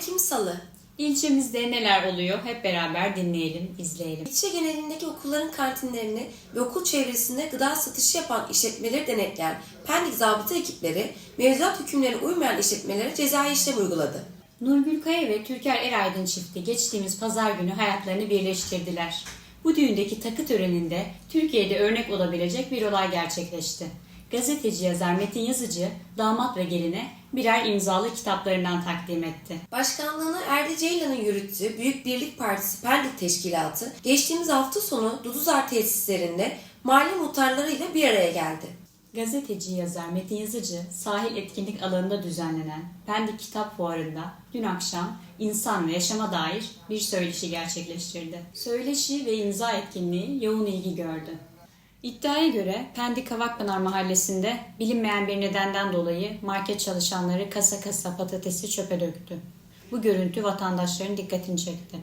Ekim Salı. İlçemizde neler oluyor hep beraber dinleyelim, izleyelim. İlçe genelindeki okulların kantinlerini ve okul çevresinde gıda satışı yapan işletmeleri denetleyen Pendik zabıta ekipleri mevzuat hükümlerine uymayan işletmelere cezai işlem uyguladı. Nurgül Kaya ve Türker Eraydın çifti geçtiğimiz pazar günü hayatlarını birleştirdiler. Bu düğündeki takı töreninde Türkiye'de örnek olabilecek bir olay gerçekleşti. Gazeteci yazar Metin Yazıcı, damat ve geline birer imzalı kitaplarından takdim etti. Başkanlığını Erdi Ceylan'ın yürüttüğü Büyük Birlik Partisi Pendik Teşkilatı geçtiğimiz hafta sonu Duduzar tesislerinde mahalle muhtarlarıyla bir araya geldi. Gazeteci yazar Metin Yazıcı, sahil etkinlik alanında düzenlenen Pendik Kitap Fuarı'nda dün akşam insan ve yaşama dair bir söyleşi gerçekleştirdi. Söyleşi ve imza etkinliği yoğun ilgi gördü. İddiaya göre Pendik Kavakpınar mahallesinde bilinmeyen bir nedenden dolayı market çalışanları kasa kasa patatesi çöpe döktü. Bu görüntü vatandaşların dikkatini çekti.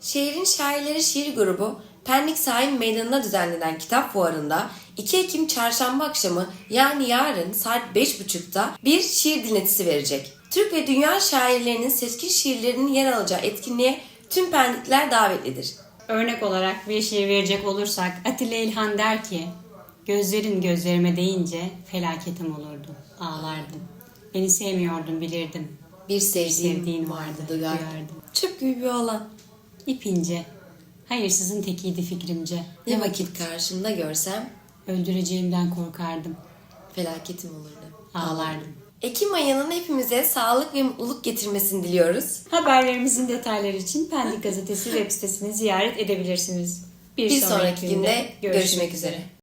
Şehrin Şairleri Şiir Grubu Pendik Sahil Meydanı'nda düzenlenen kitap fuarında 2 Ekim çarşamba akşamı yani yarın saat 5.30'da bir şiir dinletisi verecek. Türk ve dünya şairlerinin seçkin şiirlerinin yer alacağı etkinliğe tüm Pendikler davetlidir. Örnek olarak bir şiir verecek olursak Atilla İlhan der ki Gözlerin gözlerime değince felaketim olurdu. Ağlardım. Beni sevmiyordun bilirdim. Bir sevdiğim, Sevdiğin vardı duyardım. Çöp gibi bir oğlan. İp ince. Hayırsızın tekiydi fikrimce. Ne vakit karşımda görsem Öldüreceğimden korkardım. felaketim olurdu. Ağlardım. Ekim ayının hepimize sağlık ve mutluluk getirmesini diliyoruz. Haberlerimizin detayları için Pendik Gazetesi web sitesini ziyaret edebilirsiniz. Bir sonraki günde görüşmek üzere.